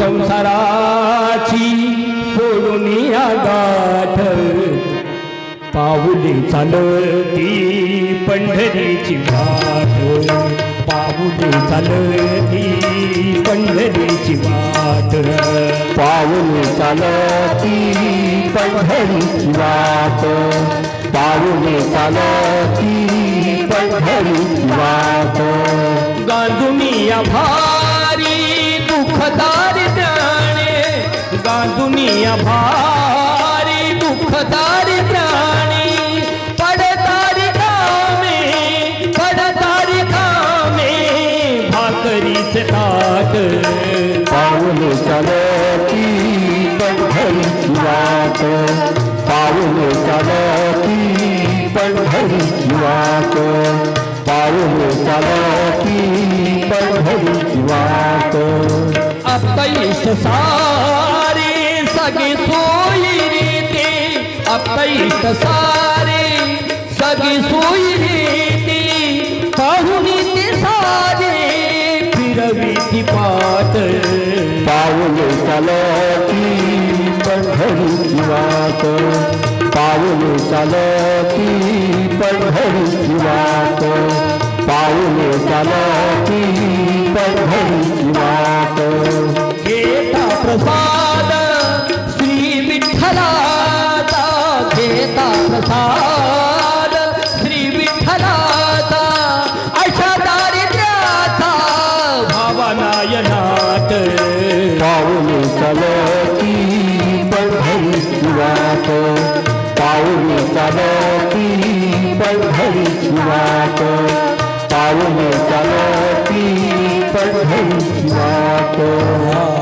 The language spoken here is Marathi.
संसाराची सोडून या गाठ पाऊले चालती पंढरीची वाट. पाऊले चालती पंढरीची वाट. पाऊल चालती पंढरीची वाट. पाऊल चालती पंढरीची वाट. गांजुनिया भारी ताट पाऊल चालती पंढरीची वाट पाऊल चालती पंढरीची वाट पाऊल चालती पंढरीची वाट अपैष्ट सारे सगे सोयी रीते अपैष्ट सारे सगे सोयी फिरवी पाठ पाऊल चालती पंढरीची वाट पाऊल चालती पंढरीची वाट पाऊल चालती पंढरीची वाट घेता प्रसाद श्री विठ्ठलाचा घेता प्रसाद. भावनायनाट पाऊल चालती पंढरी वाट पाऊल चालती पंढरी वाट पाऊल चालती पंढरी वाट